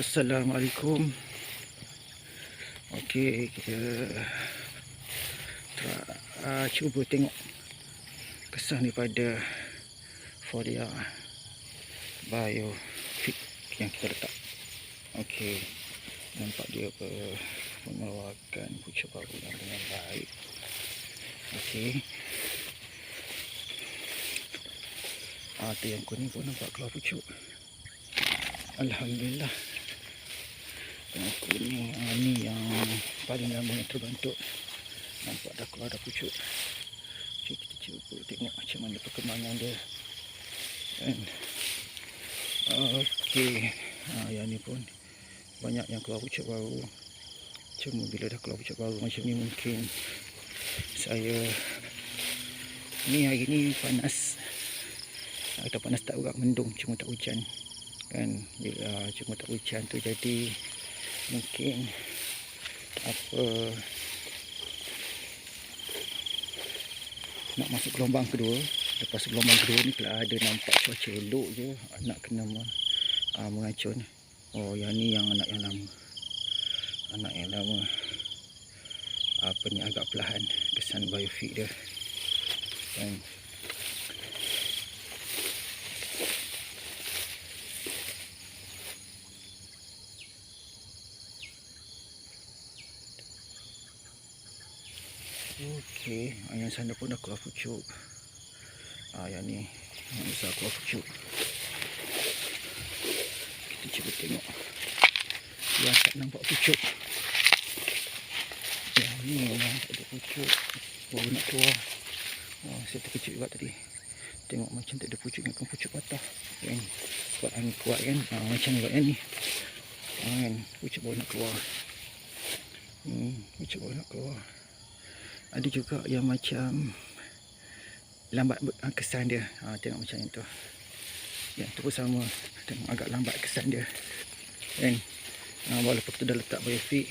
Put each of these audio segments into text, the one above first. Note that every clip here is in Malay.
Assalamualaikum. Okey, kita uh, cuba tengok kesan daripada folia biofit yang kita letak. Okey. Nampak dia ber, mengeluarkan pucuk baru dengan baik. Okey. Ah, yang kuning pun nampak keluar pucuk. Alhamdulillah. Yang kuning ah, ni yang paling lama yang terbentuk. Nampak dah keluar dah pucuk. Okay, kita cuba tengok macam mana perkembangan dia. Kan? Okey. Ah, yang ni pun banyak yang keluar pucuk baru. Cuma bila dah keluar pucuk baru macam ni mungkin saya ni hari ni panas. Atau panas tak juga mendung cuma tak hujan kan bila cuma tak hujan tu jadi mungkin apa nak masuk gelombang kedua. Lepas gelombang kedua ni kalau ada nampak cuaca elok je. Nak kena uh, mengacun oh yang ni yang anak yang lama. Anak yang lama apa ni agak perlahan. Kesan biofit dia. Kan Okey, ah, yang sana pun dah keluar pucuk. Ah, yang ni yang besar keluar pucuk. Kita cuba tengok. Yang tak nampak pucuk. Yang ni yang ada pucuk. Baru nak keluar. Oh, saya terkejut juga tadi. Tengok macam tak ada pucuk yang pucuk patah. Kan? Sebab angin kuat kan. Ah, macam ni kan ni. Ah, kan? Pucuk baru nak keluar. Hmm, pucuk baru nak keluar ada juga yang macam lambat ah, kesan dia. Ha, tengok macam itu ya tu pun sama. Tengok agak lambat kesan dia. Kan? Ha, walaupun kita dah letak biofik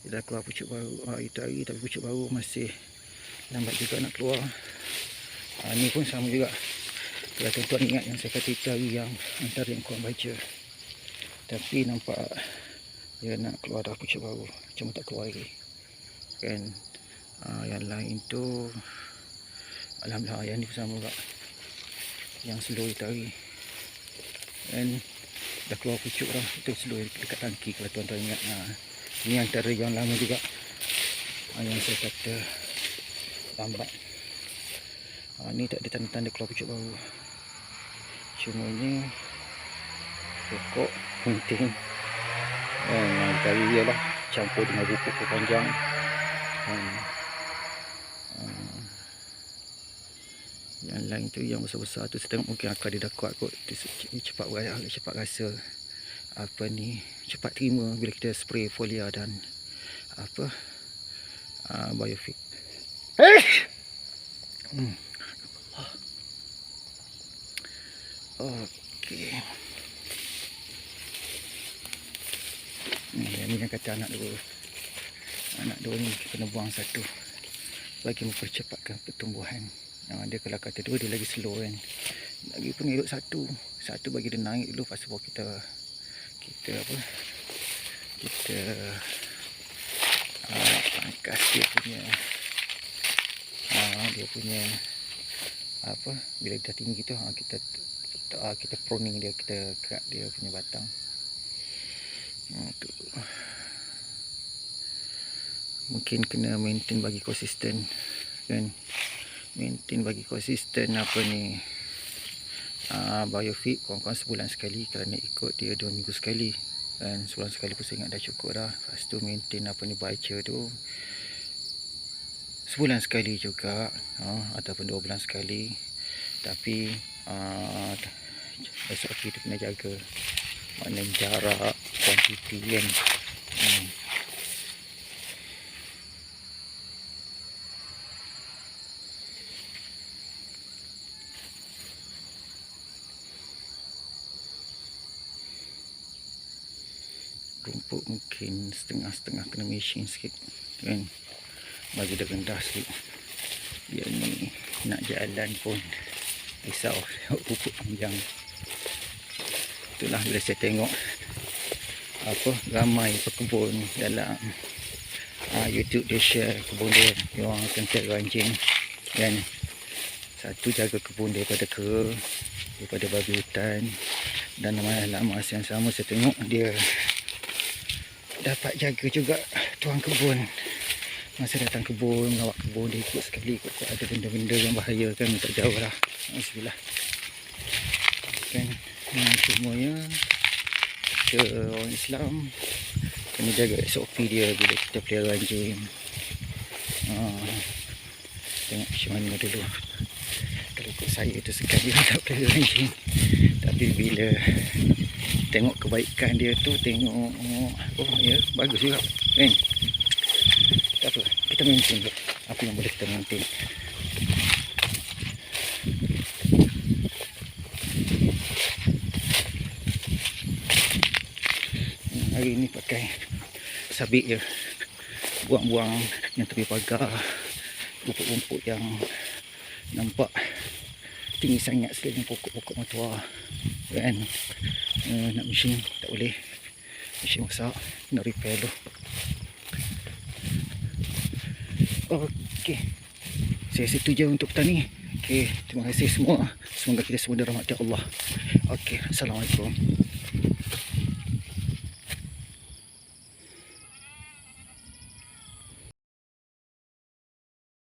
dia dah keluar pucuk baru. Ha, itu hari tapi pucuk baru masih lambat juga nak keluar. Ha, ni pun sama juga. Kalau tuan-tuan ingat yang saya kata itu hari yang antara yang kurang baca. Tapi nampak dia nak keluar dah pucuk baru. Cuma tak keluar lagi. Kan uh, yang lain tu Alhamdulillah yang ni sama juga. Yang slow itu hari dan dah keluar pucuk dah. Itu slow dekat tangki kalau tuan-tuan ingat. Uh, ni antara yang lama juga. Uh, yang saya kata lambat. Uh, ni tak ada tanda-tanda keluar pucuk baru. Cuma ni pokok penting dan uh, dari dia lah campur dengan rupuk panjang hmm. Yang lain tu yang besar-besar tu saya tengok mungkin akar dia dah kuat kot. Dia cepat raya cepat rasa apa ni cepat terima bila kita spray folia dan apa uh, biofit. Eh! Hmm. okey. Ni yang kata anak dua. Anak dua ni kena buang satu. Bagi mempercepatkan pertumbuhan Ha, dia kalau kata dua dia lagi slow kan. Lagi pun elok satu. Satu bagi dia naik dulu pasal baru kita kita apa? Kita uh, angkat dia punya uh, dia punya apa? Bila dah tinggi tu uh, kita uh, kita pruning dia kita kerak dia punya batang. Uh, tu. Mungkin kena maintain bagi konsisten kan maintain bagi konsisten apa ni uh, biofit kurang-kurang sebulan sekali kerana ikut dia dua minggu sekali. Dan sebulan sekali pun saya ingat dah cukup dah. Lepas tu maintain apa ni baca tu. Sebulan sekali juga uh, ataupun dua bulan sekali. Tapi uh, SOP tu kena jaga. Mana jarak kuantiti kan. Hmm. Rumput mungkin setengah-setengah kena machine sikit kan? Bagi dia rendah sikit. Dia ni nak jalan pun risau rumput panjang. Itulah bila saya tengok apa ramai pekebun dalam uh, YouTube dia share kebun dia. Dia orang akan cari anjing kan? Satu jaga kebun daripada kera daripada babi hutan dan masa yang sama saya tengok dia dapat jaga juga tuan kebun. Masa datang kebun ngawak kebun dia ikut sekali ikut ada benda-benda yang bahaya kan tak jauh lah. Bismillah. Kan ini semuanya kita orang Islam kena jaga SOP dia bila kita pelihara anjing. Ha, tengok macam mana dulu. Kalau ikut saya tu sekali tak pelihara anjing. Tapi bila tengok kebaikan dia tu tengok oh ya bagus juga. Kan? Tak apa kita dulu. Apa yang boleh kita maintain? Hmm, hari ni pakai sabit je. Buang-buang yang tepi pagar rumput-rumput yang nampak tinggi sangat sekali pokok-pokok matua kan uh, nak mesin tak boleh mesin masak nak repair dulu Okey. Saya situ je untuk petani. Okey, terima kasih semua. Semoga kita semua dirahmati Allah. Okey, Assalamualaikum.